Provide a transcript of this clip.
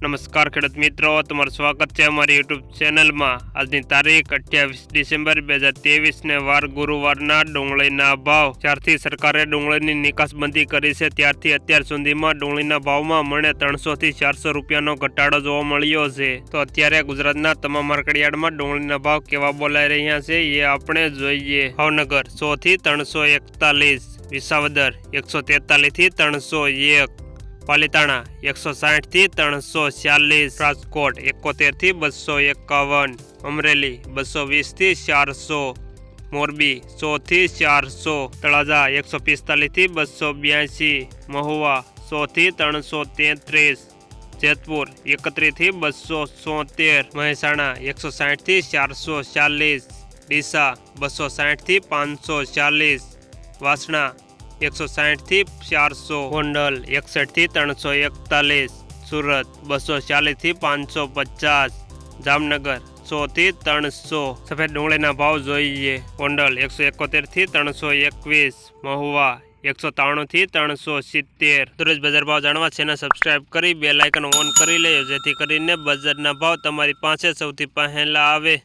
નમસ્કાર ખેડૂત મિત્રો, તમારું સ્વાગત છે અમારી યુટ્યુબ ચેનલમાં. આજની તારીખ અઠ્યાવીસ ડિસેમ્બર બે હજાર તેવીસને વાર ગુરુવારના ડુંગળીના ભાવ. જ્યારથી સરકારે ડુંગળીની નિકાસબંધી કરી છે, ત્યારથી અત્યાર સુધીમાં ડુંગળીના ભાવમાં મને ત્રણસોથી ચારસો રૂપિયાનો ઘટાડો જોવા મળ્યો છે. તો અત્યારે ગુજરાતના તમામ માર્કેટયાર્ડમાં ડુંગળીના ભાવ કેવા બોલાઈ રહ્યા છે, એ આપણે જોઈએ. ભાવનગર સોથી ત્રણસો એકતાલીસ, વિસાવદર એકસો તેતાલીસથી ત્રણસો એક. પાલિતાણા એકસો સાઠથી ત્રણસો છ્યાલીસ રાજકોટ એકોતેરથી બસો એકાવન, અમરેલી બસો વીસથી ચારસો, મોરબી સોથી ચારસો, તળાજા એકસો પિસ્તાલીસથી બસો બ્યાસી, મહુવા સોથી ત્રણસો તેત્રીસ, જેતપુર એકત્રીસથી બસો સોતેર, મહેસાણા એકસો સાઠથી ચારસો ચાલીસ, ડીસા બસો સાઠથી પાંચસો ચાલીસ, વાસણા એકસો સાઠથી ચારસો ગોંડલ એકસઠથી ત્રણસો એકતાલીસ, સુરત બસો ચાલીસથી પાંચસો પચાસ, જામનગર સોથી ત્રણસો. સફેદ ડુંગળીના ભાવ જોઈએ. ગોંડલ એકસો એકોતેરથી ત્રણસો એકવીસ, મહુવા એકસો ત્રાણુંથી ત્રણસો સિત્તેર. દરરોજ બજાર ભાવ જાણવા છે સબસ્ક્રાઇબ કરી બે લાઇકન ઓન કરી લેજો, જેથી કરીને બજારના ભાવ તમારી પાસે સૌથી પહેલા આવે.